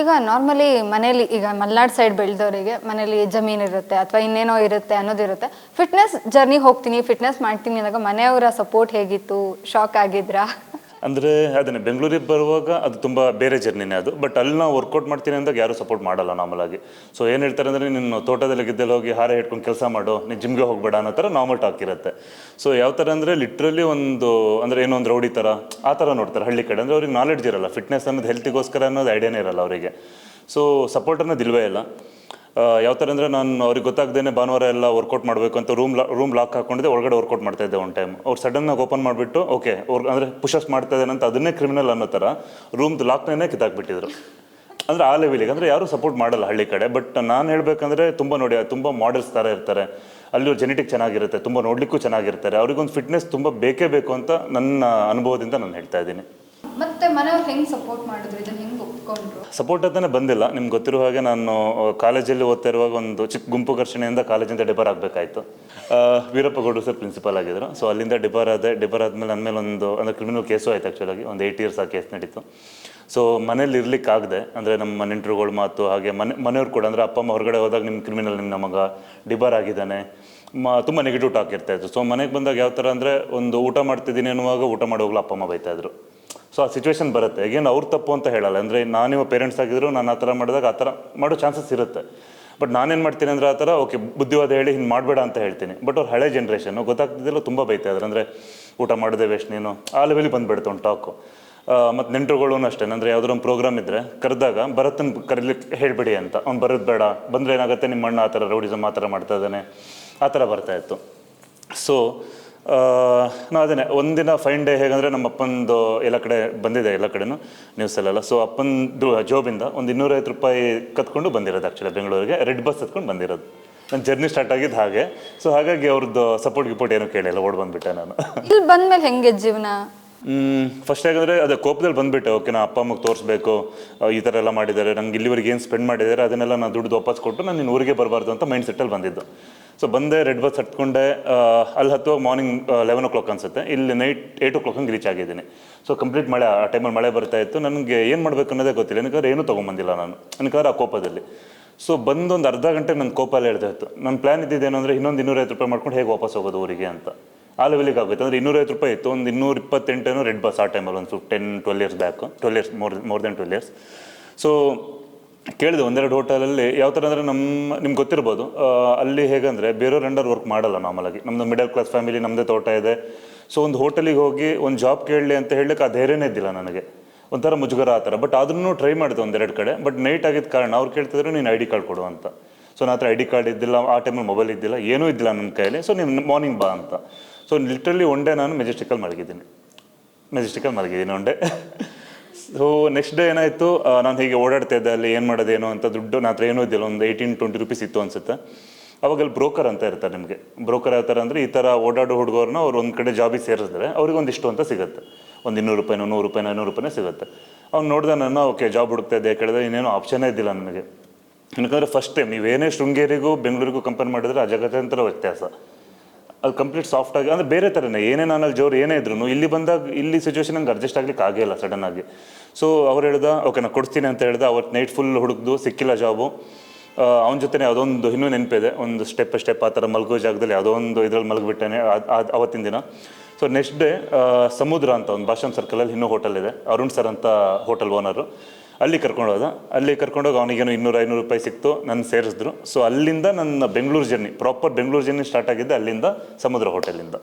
ಈಗ ನಾರ್ಮಲಿ ಮನೇಲಿ ಈಗ ಮಲ್ನಾಡ್ ಸೈಡ್ ಬೆಳೆದವರಿಗೆ ಮನೇಲಿ ಜಮೀನ್ ಇರುತ್ತೆ ಅಥವಾ ಇನ್ನೇನೋ ಇರುತ್ತೆ ಅನ್ನೋದಿರುತ್ತೆ. ಫಿಟ್ನೆಸ್ ಜರ್ನಿ ಹೋಗ್ತೀನಿ ಫಿಟ್ನೆಸ್ ಮಾಡ್ತೀನಿ ಅಂದಾಗ ಮನೆಯವರ ಸಪೋರ್ಟ್ ಹೇಗಿತ್ತು? ಶಾಕ್ ಆಗಿದ್ರಾ? ಅಂದರೆ ಅದನ್ನೇ ಬೆಂಗಳೂರಿಗೆ ಬರುವಾಗ ಅದು ತುಂಬ ಬೇರೆ ಜರ್ನಿನೇ ಅದು. ಬಟ್ ಅಲ್ಲಿ ನಾವು ವರ್ಕೌಟ್ ಮಾಡ್ತೀನಿ ಅಂದಾಗ ಯಾರೂ ಸಪೋರ್ಟ್ ಮಾಡಲ್ಲ ನಾರ್ಮಲಾಗಿ. ಸೊ ಏನು ಹೇಳ್ತಾರೆ ಅಂದರೆ ನೀನು ತೋಟದಲ್ಲಿ ಗೆದ್ದಲ್ಲಿ ಹೋಗಿ ಹಾರ ಹಿಡ್ಕೊಂಡು ಕೆಲಸ ಮಾಡು ನೀನು ಜಿಮ್ಗೆ ಹೋಗಬೇಡ ಅನ್ನೋ ಥರ ನಾರ್ಮಲ್ ಟಾಕ್ ಇರುತ್ತೆ. ಸೊ ಯಾವ ಥರ ಅಂದರೆ ಲಿಟ್ರಲಿ ಒಂದು, ಅಂದರೆ ಏನೋ ಒಂದು ರೌಡಿ ಥರ, ಆ ಥರ ನೋಡ್ತಾರೆ ಹಳ್ಳಿ ಕಡೆ. ಅಂದರೆ ಅವ್ರಿಗೆ ನಾಲೆಡ್ಜ್ ಇರಲ್ಲ ಫಿಟ್ನೆಸ್ ಅನ್ನೋದು ಹೆಲ್ತಿಗೋಸ್ಕರ ಅನ್ನೋದು ಐಡಿಯಾನೇ ಇರಲ್ಲ ಅವರಿಗೆ. ಸೊ ಸಪೋರ್ಟ್ ಅನ್ನೋದು ಇಲ್ವೇ ಇಲ್ಲ. ಯಾವ ಥರ ಅಂದರೆ ನಾನು ಅವ್ರಿಗೆ ಗೊತ್ತಾಗ್ದೇನೆ ಭಾನುವಾರ ಎಲ್ಲ ವರ್ಕೌಟ್ ಮಾಡಬೇಕು ಅಂತ ರೂಮ್ ರೂಮ್ ಲಾಕ್ ಹಾಕೊಂಡಿದ್ದೆ, ಒಳಗಡೆ ವರ್ಕೌಟ್ ಮಾಡ್ತಾ ಇದ್ದೆ ಒಂದು ಟೈಮ್ ಅವ್ರು ಸಡನ್ನಾಗಿ ಓಪನ್ ಮಾಡಿಬಿಟ್ಟು ಓಕೆ ಅವ್ರು ಅಂದರೆ ಪುಷಸ್ ಮಾಡ್ತಾ ಇದ್ದಾನೆ ಅಂತ ಅದನ್ನೇ ಕ್ರಿಮಿನಲ್ ಅನ್ನೋ ಥರ ರೂಮ್ದು ಲಾಕ್ನೇ ಕಿತ್ತಾಕ್ಬಿಟ್ಟಿದ್ರು. ಅಂದರೆ ಆ ಲೆವೆಲಿಗೆ ಅಂದರೆ ಯಾರೂ ಸಪೋರ್ಟ್ ಮಾಡಲ್ಲ ಹಳ್ಳಿ ಕಡೆ ಬಟ್ ನಾನು ಹೇಳಬೇಕಂದ್ರೆ ತುಂಬ ನೋಡಿ, ತುಂಬ ಮಾಡೆಲ್ಸ್ ಥರ ಇರ್ತಾರೆ. ಅಲ್ಲಿ ಜೆನೆಟಿಕ್ ಚೆನ್ನಾಗಿರುತ್ತೆ, ತುಂಬ ನೋಡಲಿಕ್ಕೂ ಚೆನ್ನಾಗಿರ್ತಾರೆ. ಅವ್ರಿಗೊಂದು ಫಿಟ್ನೆಸ್ ತುಂಬ ಬೇಕೇ ಬೇಕು ಅಂತ ನನ್ನ ಅನುಭವದಿಂದ ನಾನು ಹೇಳ್ತಾ ಇದ್ದೀನಿ. ಮತ್ತೆ ಮನೆಯವ್ರು ಹೆಂಗೆ ಸಪೋರ್ಟ್ ಮಾಡಿದ್ರು ಇದನ್ನ? ಸಪೋರ್ಟ್ ಅಂತಾನೆ ಬಂದಿಲ್ಲ. ನಿಮ್ಗೆ ಗೊತ್ತಿರೋ ಹಾಗೆ ನಾನು ಕಾಲೇಜಲ್ಲಿ ಓದ್ತಾ ಇರುವಾಗ ಒಂದು ಚಿಕ್ಕ ಗುಂಪು ಘರ್ಷಣೆಯಿಂದ ಕಾಲೇಜಿಂದ ಡಿಬಾರ್ ಆಗಬೇಕಾಯ್ತು. ವೀರಪ್ಪ ಗೌಡ್ರು ಸರ್ ಪ್ರಿನ್ಸಿಪಾಲ್ ಆಗಿದ್ರು ಸೊ ಅಲ್ಲಿಂದ ಡಿಬಾರ್ ಆದೆ, ಡಿಬಾರ್ ಆದಮೇಲೆ ನನ್ನ ಮೇಲೆ ಒಂದು, ಅಂದರೆ ಕ್ರಿಮಿನಲ್ ಕೇಸು ಆಯ್ತು ಆ್ಯಕ್ಚುಲಾಗಿ ಒಂದು ಏಯ್ಟ್ ಇಯರ್ಸ್ ಆ ಕೇಸ್ ನಡೀತು. ಸೊ ಮನೇಲಿ ಇರ್ಲಿಕ್ಕೆ ಆಗದೆ. ಅಂದರೆ ನಮ್ಮ ನೆಂಟರುಗಳ ಮಾತು, ಹಾಗೆ ಮನೆ, ಮನೆಯವ್ರು ಕೂಡ, ಅಂದರೆ ಅಪ್ಪ ಅಮ್ಮ ಹೊರಗಡೆ ಹೋದಾಗ ನಿಮ್ಮ ಕ್ರಿಮಿನಲ್ ನಿಮ್ಮ ಮಗ ಡಿಬಾರ್ ಆಗಿದ್ದಾನೆ. ಮ, ತುಂಬ ನೆಗೆಟಿವ್ ಟಾಕ್ ಇರ್ತಾಯಿದ್ರು ಸೊ ಮನೆಗೆ ಬಂದಾಗ ಯಾವ ಥರ ಅಂದರೆ ಒಂದು ಊಟ ಮಾಡ್ತಿದ್ದೀನಿ ಅನ್ನುವಾಗ ಊಟ ಮಾಡೋಗ್ಲು ಅಪ್ಪ ಅಮ್ಮ ಬೈತಾ ಇದ್ರು ಸೊ ಆ ಸಿಚುವೇಶನ್ ಬರುತ್ತೆ. ಏನು ಅವ್ರ ತಪ್ಪು ಅಂತ ಹೇಳಲ್ಲ. ಅಂದರೆ ನಿಮ್ಮ ಪೇರೆಂಟ್ಸ್ ಆಗಿದ್ರು ನಾನು ಆ ಥರ ಮಾಡಿದಾಗ ಆ ಥರ ಮಾಡೋ ಚಾನ್ಸಸ್ ಇರುತ್ತೆ. ಬಟ್ ನಾನೇನು ಮಾಡ್ತೀನಿ ಅಂದರೆ ಆ ಥರ ಓಕೆ ಬುದ್ಧಿವಾದ ಹೇಳಿ ಹಿಂಗೆ ಮಾಡಬೇಡ ಅಂತ ಹೇಳ್ತೀನಿ. ಬಟ್ ಅವ್ರು ಹಳೆ ಜನ್ರೇಷನ್ ಗೊತ್ತಾಗ್ತಿದ್ದಿಲ್ಲ ತುಂಬ ಬೈತಾ ಇದ್ರು. ಅಂದರೆ ಊಟ ಮಾಡಿದೆ ವೇಸ್ಟ್ ನೀನು. ಆ ಲೆವೆಲಿಗೆ ಬಂದುಬಿಡ್ತು ಒಂದು ಟಾಕು ಮತ್ತು ನೆಂಟರುಗಳು ಅಷ್ಟೇ. ಅಂದರೆ ಯಾವ್ದಾದ್ರು ಒಂದು ಪ್ರೋಗ್ರಾಮ್ ಇದ್ದರೆ ಕರೆದಾಗ ಭರತನ ಕರೀಲಿಕ್ಕೆ ಹೇಳಬೇಡಿ ಅಂತ. ಅವ್ನು ಬರೋದು ಬೇಡ. ಬಂದರೆ ಏನಾಗುತ್ತೆ ನಿಮ್ಮ ಅಣ್ಣ ಆ ಥರ ರೌಡಿಸಮ್ ಆ ಥರ ಮಾಡ್ತಾ ಇದ್ದಾನೆ. ಆ ಥರ ಬರ್ತಾಯಿತ್ತು ಸೊ ನಾ ಅದೇ ಒಂದಿನ ಫೈನ್ ಡೇ ಹೇಗಂದರೆ ನಮ್ಮ ಅಪ್ಪಂದು ಎಲ್ಲ ಕಡೆ ಬಂದಿದೆ ಎಲ್ಲ ಕಡೆನೂ ನ್ಯೂಸಲ್ಲೆಲ್ಲ ಸೊ ಅಪ್ಪಂದು ಜಾಬಿಂದ ಒಂದು ಇನ್ನೂರೈವತ್ತು ರೂಪಾಯಿ ಕತ್ಕೊಂಡು ಬಂದಿರೋದು ಆ್ಯಕ್ಚುಲಿ ಬೆಂಗಳೂರಿಗೆ ರೆಡ್ ಬಸ್ ಹತ್ಕೊಂಡು ಬಂದಿರೋದು. ನನ್ನ ಜರ್ನಿ ಸ್ಟಾರ್ಟ್ ಆಗಿದ್ದು ಹಾಗೆ. ಸೊ ಹಾಗಾಗಿ ಅವ್ರದ್ದು ಸಪೋರ್ಟ್ ಗಿಪೋರ್ಟ್ ಏನೂ ಕೇಳಿಲ್ಲ ಓಡ್ ಬಂದುಬಿಟ್ಟೆ ನಾನು. ಇಲ್ಲಿ ಬಂದ್ಮೇಲೆ ಹೆಂಗೆ ಜೀವನ? ಫಸ್ಟ್ ಹೇಗಂದರೆ ಅದೇ ಕೋಪದಲ್ಲಿ ಬಂದುಬಿಟ್ಟೆ ಓಕೆ ನಾ ಅಪ್ಪ ಅಮ್ಮಗೆ ತೋರಿಸ್ಬೇಕು ಈ ಥರ ಎಲ್ಲ ಮಾಡಿದ್ದಾರೆ ನಂಗೆ ಇಲ್ಲಿವರೆಗೆ ಏನು ಸ್ಪೆಂಡ್ ಮಾಡಿದ್ದಾರೆ ಅದನ್ನೆಲ್ಲ ನಾನು ದುಡ್ಡು ವಾಪಸ್ ಕೊಟ್ಟು ನಾನು ನಿನ್ನ ಊರಿಗೆ ಬರಬಾರ್ದು ಅಂತ ಮೈಂಡ್ ಸೆಟ್ಟಲ್ಲಿ ಬಂದಿದ್ದು. ಸೊ ಬಂದೆ ರೆಡ್ ಬಸ್ ಹತ್ಕೊಂಡೆ ಅಲ್ಲಿ ಹತ್ತುವಾಗ ಮಾರ್ನಿಂಗ್ ಲೆವೆನ್ ಓ ಕ್ಲಾಕ್ ಅನ್ಸುತ್ತೆ. ಇಲ್ಲಿ ನೈಟ್ ಏಯ್ಟ್ ಓ ಕ್ಲಾಕ್ ಹಂಗೆ ರೀಚ್ ಆಗಿದ್ದೀನಿ. ಸೊ ಕಂಪ್ಲೀಟ್ ಮಳೆ, ಆ ಟೈಮಲ್ಲಿ ಮಳೆ ಬರ್ತಾ ಇತ್ತು. ನನಗೆ ಏನು ಮಾಡಬೇಕು ಅನ್ನೋದೇ ಗೊತ್ತಿಲ್ಲ. ಏನಕ್ಕೆ ಏನೂ ತೊಗೊಂಬಂದಿಲ್ಲ ನಾನು. ಏನಕ್ಕಾದ್ರೆ ಆ ಕೋಪದಲ್ಲಿ. ಸೊ ಬಂದೊಂದು ಅರ್ಧ ಗಂಟೆ ನನ್ನ ಕೋಪಲ್ಲಿ ಹೇಳ್ತಾ ಇತ್ತು ನನ್ನ ಪ್ಲ್ಯಾನ್ ಇದ್ದಿದ್ದೇನು ಅಂದರೆ ಇನ್ನೊಂದು ಇನ್ನೂರೈವತ್ತು ರೂಪಾಯಿ ಮಾಡ್ಕೊಂಡು ಹೇಗೆ ವಾಪಸ್ ಹೋಗೋದು ಊರಿಗೆ ಅಂತ. ಆ ಲೆವೆಲಿಗೆ ಆಗುತ್ತೆ ಅಂದರೆ ಇನ್ನೂರೈವತ್ತು ರೂಪಾಯಿ ಇತ್ತು. ಒಂದು ಇನ್ನೂರ ಇಪ್ಪತ್ತೆಂಟೇನೋ ರೆಡ್ ಬಸ್ ಆ ಟೈಮಲ್ಲಿ ಒಂದು ten twelve years back twelve years more more than twelve years so ಕೇಳಿದೆ ಒಂದೆರಡು ಹೋಟೆಲಲ್ಲಿ, ಯಾವ ಥರ ಅಂದರೆ ನಮ್ಮ, ನಿಮ್ಗೆ ಗೊತ್ತಿರ್ಬೋದು. ಅಲ್ಲಿ ಹೇಗಂದರೆ ಬೇರೆ ಅಂಡರ್ ವರ್ಕ್ ಮಾಡಲ್ಲ ನಾರ್ಮಲಾಗಿ ನಮ್ಮದು ಮಿಡಲ್ ಕ್ಲಾಸ್ ಫ್ಯಾಮಿಲಿ ನಮ್ಮದೇ ತೋಟ ಇದೆ. ಸೊ ಒಂದು ಹೋಟೆಲಿಗೆ ಹೋಗಿ ಒಂದು ಜಾಬ್ ಕೇಳಲಿ ಅಂತ ಹೇಳಲಿಕ್ಕೆ ಆ ಧೈರ್ಯನೇ ಇದ್ದಿಲ್ಲ ನನಗೆ. ಒಂಥರ ಮುಜುಗರ ಆ ಥರ. ಬಟ್ ಅದನ್ನು ಟ್ರೈ ಮಾಡಿದೆ ಒಂದೆರಡು ಕಡೆ. ಬಟ್ ನೈಟ್ ಆಗಿದ್ದ ಕಾರಣ ಅವ್ರು ಕೇಳ್ತಿದ್ರು, ನೀನು ಐ ಡಿ ಕಾರ್ಡ್ ಕೊಡು ಅಂತ. ಸೊ ನನ್ನ ಹತ್ರ ಐ ಡಿ ಕಾರ್ಡ್ ಇದ್ದಿಲ್ಲ, ಆ ಟೈಮಲ್ಲಿ ಮೊಬೈಲ್ ಇದ್ದಿಲ್ಲ, ಏನೂ ಇದ್ದಿಲ್ಲ ನನ್ನ ಕೈಯಲ್ಲಿ. ಸೊ ನೀನು ಮಾರ್ನಿಂಗ್ ಬಾ ಅಂತ. ಸೊ ಲಿಟ್ರಲಿ ಒನ್ ಡೇ ನಾನು ಮೆಜೆಸ್ಟಿಕಲ್ ಮಲಗಿದ್ದೀನಿ. ಮೆಜೆಸ್ಟಿಕಲ್ ಮಲಗಿದ್ದೀನಿ one day so next day ಏನಾಯಿತು? ನಾನು ಹೀಗೆ ಓಡಾಡ್ತಾ ಇದ್ದೆ, ಅಲ್ಲಿ ಏನು ಮಾಡೋದೇನು ಅಂತ ದುಡ್ಡು, ನಾತ್ರ ಹತ್ರ ಏನೂ ಇದ್ದಿಲ್ಲ. ಒಂದು ಏಯ್ಟೀನ್ ಟ್ವೆಂಟಿ ರುಪೀಸ್ ಇತ್ತು ಅನ್ಸುತ್ತೆ. ಅವಾಗ ಅಲ್ಲಿ ಬ್ರೋಕರ್ ಅಂತ ಇರ್ತಾರೆ ನಿಮಗೆ. ಬ್ರೋಕರ್ ಯಾವ ಥರ ಅಂದರೆ, ಈ ಥರ ಓಡಾಡೋ ಹುಡುಗರನ್ನ ಅವ್ರು ಒಂದು ಕಡೆ ಜಾಬಿಗೆ ಸೇರಿಸಿದ್ರೆ ಅವ್ರಿಗೆ ಒಂದಿಷ್ಟು ಅಂತ ಸಿಗುತ್ತೆ. ಒಂದು ಇನ್ನೂರು ರೂಪಾಯಿನೋ, ನೂರು ರೂಪಾಯಿನೋ, ಐನೂರು ರೂಪಾಯಿನೇ ಸಿಗುತ್ತೆ. ಅವ್ನು ನೋಡಿದೆ ನಾನು, ಓಕೆ, ಜಾಬ್ ಹುಡುಕ್ತಾ ಇದ್ದೆ. ಕೇಳಿದ್ರೆ ಇನ್ನೇನು ಆಪ್ಷನೇ ಇದ್ದಿಲ್ಲ ನನಗೆ. ಯಾಕಂದರೆ ಫಸ್ಟ್ ಟೈಮ್ ನೀವೇನೇ ಶೃಂಗೇರಿಗೂ, ಬೆಂಗಳೂರಿಗೂ ಕಂಪೇರ್ ಮಾಡಿದ್ರೆ ಆ ಜಗತ್ತಂತರ ವ್ಯತ್ಯಾಸ. ಅದು ಕಂಪ್ಲೀಟ್ ಸಾಫ್ಟ್ ಆಗಿ, ಅಂದರೆ ಬೇರೆ ಥರನೇ ಏನೇ ಅಲ್ಲಿ ಜೋರು ಏನೇ ಇದ್ರು ಇಲ್ಲಿ ಬಂದಾಗ, ಇಲ್ಲಿ ಸಿಚುವೇಶನ್ ನಂಗೆ ಅಡ್ಜಸ್ಟ್ ಆಗ್ಲಿಕ್ಕೆ ಇಲ್ಲ ಸಡನ್ ಆಗಿ. ಸೊ ಅವ್ರು ಹೇಳ್ದ ಓಕೆ ನಾನು ಕೊಡ್ತೀನಿ ಅಂತ ಹೇಳ್ದೆ ಅವತ್ತು ನೈಟ್ ಫುಲ್ ಹುಡುಕ್ದು, ಸಿಕ್ಕಿಲ್ಲ ಜಾಬು ಅವನ ಜೊತೆ ಅದೊಂದು ಇನ್ನೂ ನೆನಪಿದೆ, ಒಂದು ಸ್ಟೆಪ್ ಸ್ಟೆಪ್ ಆ ಥರ ಮಲಗೋ ಜಾಗದಲ್ಲಿ ಯಾವುದೋ ಒಂದು ಇದ್ರಲ್ಲಿ ಮಲಗಿಬಿಟ್ಟೇನೆ ಅವತ್ತಿನ ದಿನ. ಸೊ ನೆಕ್ಸ್ಟ್ ಡೇ ಸಮುದ್ರ ಅಂತ ಒಂದು ಭಾಷಮ್ ಸರ್ಕಲಲ್ಲಿ ಇನ್ನೂ ಹೋಟೆಲ್ ಇದೆ, ಅರುಣ್ ಸರ್ ಅಂತ ಹೋಟೆಲ್ ಓನರು ಅಲ್ಲಿ ಕರ್ಕೊಂಡು ಹೋದ. ಅಲ್ಲಿ ಕರ್ಕೊಂಡೋಗಿ ಅವನಿಗೇನು ಇನ್ನೂರು, ಐನೂರು ರೂಪಾಯಿ ಸಿಕ್ತು, ನಾನು ಸೇರಿಸಿದ್ರು. ಸೊ ಅಲ್ಲಿಂದ ನನ್ನ Bengaluru journey proper Bengaluru journey start ಆಗಿದ್ದೆ ಅಲ್ಲಿಂದ ಸಮುದ್ರ ಹೋಟೆಲಿಂದ